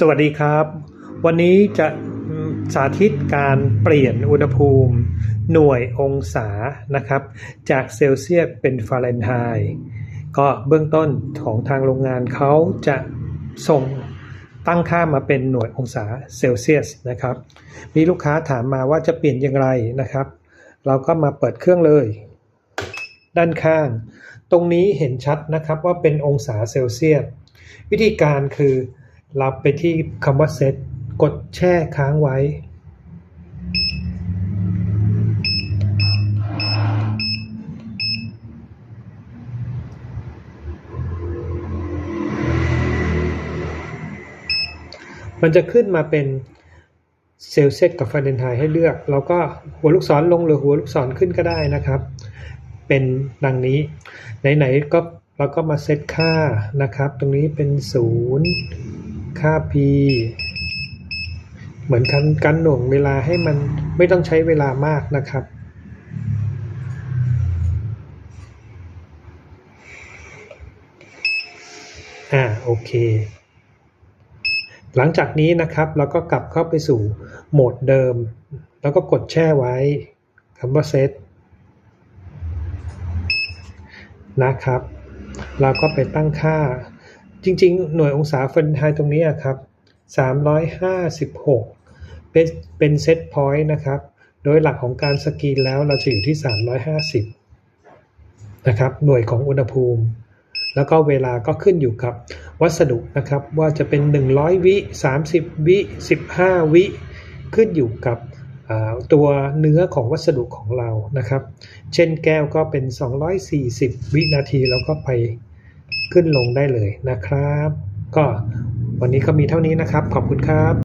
สวัสดีครับ วันนี้จะสาธิตการเปลี่ยนอุณหภูมิ หน่วยองศานะครับ จากเซลเซียสเป็นฟาเรนไฮต์ก็เบื้องต้นของทางโรงงานเขาจะส่งตั้งค่ามาเป็นหน่วยองศาเซลเซียสนะครับ มีลูกค้าถามมาว่าจะเปลี่ยนอย่างไรนะครับ เราก็มาเปิดเครื่องเลย ด้านข้าง ตรงนี้เห็นชัดนะครับว่าเป็นองศาเซลเซียสวิธีการคือ ราไปที่คำว่าเซตกดแช่ค้างไว้ มันจะขึ้นมาเป็นเซลเซียสกับฟาเรนไฮต์ให้เลือกเราก็หัวลูกศรลงหรือหัวลูกศรขึ้นก็ได้นะครับ เป็นดังนี้ ไหน ๆ ก็เราก็มาเซตค่านะครับ ตรงนี้เป็น 0 ค่า p เหมือนกันกันหน่วงเวลาให้มันไม่ต้องใช้เวลามากนะครับ อ่าโอเค หลังจากนี้นะครับเราก็กลับเข้าไปสู่โหมดเดิม แล้วก็กดแช่ไว้คำว่าเซตนะครับ เราก็ไปตั้งค่า จริงๆ หน่วยองศาเฟรนไฮต์ตรงนี้ครับ 356 เป็นเป็นเซตพอยต์นะครับ โดยหลักของการสกรีนแล้วเราจะอยู่ที่ 350 นะครับ หน่วยของอุณหภูมิ แล้วก็เวลาก็ขึ้นอยู่กับวัสดุนะครับ ว่าจะเป็น 100 วิ 30 วิ 15 วิ ขึ้นอยู่กับตัวเนื้อของวัสดุของเรานะครับ เช่นแก้วก็เป็น 240 วินาทีแล้วก็ไป ขึ้นลงได้เลยนะครับ ก็วันนี้ก็มีเท่านี้นะครับ ขอบคุณครับ